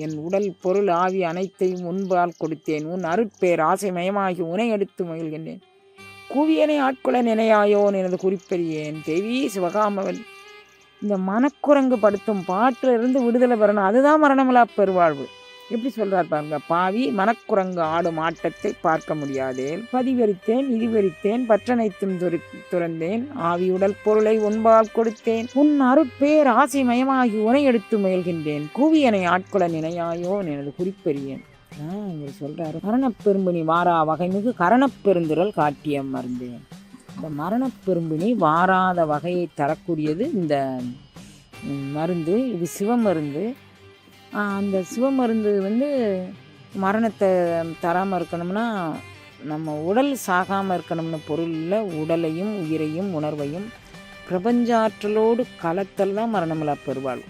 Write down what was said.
என் உடல் பொருள் ஆவி அனைத்தையும் உன்பால் கொடுத்தேன். உன் அருட்பேர் ஆசைமயமாகி உனை எடுத்து மகிழ்கின்றேன். கூவியனை ஆட்கொள்ள நினையாயோன் எனது குறிப்பறியேன். தேவி சிவகாமவன் இந்த மனக்குரங்கு படுத்தும் பாட்டிலிருந்து விடுதலை பெறணும். அதுதான் மரணமில்லா பெருவாழ்வு. எப்படி சொல்கிறார் பாருங்க பாவி மனக்குரங்கு ஆடும் ஆட்டத்தை பார்க்க முடியாதேன் பதிவரித்தேன் இதுவரித்தேன் பற்றனைத்தும் துறந்தேன். ஆவியுடல் பொருளை உன்பால் கொடுத்தேன். உன் அருட்பேர் ஆசைமயமாகி உனை எடுத்து முயல்கின்றேன். கூவியனை ஆட்கொள்ள நினையாயோ எனது குறிப்பெறியேன். இவர் சொல்கிறாரு மரணப்பெரும்பினி வாரா வகைமிகு கரணப்பெருந்துரல் காட்டிய மருந்தேன். இந்த மரணப்பெரும்பினி வாராத வகையை தரக்கூடியது இந்த மருந்து இது சிவமருந்து அந்த சிவமருந்து வந்து மரணத்தை தராமல் இருக்கணும்னா நம்ம உடல் சாகாமல் இருக்கணும்னு பொருளில் உடலையும் உயிரையும் உணர்வையும் பிரபஞ்சாற்றலோடு கலத்தல் தான் மரணமில்லா பெருவாழ்வு.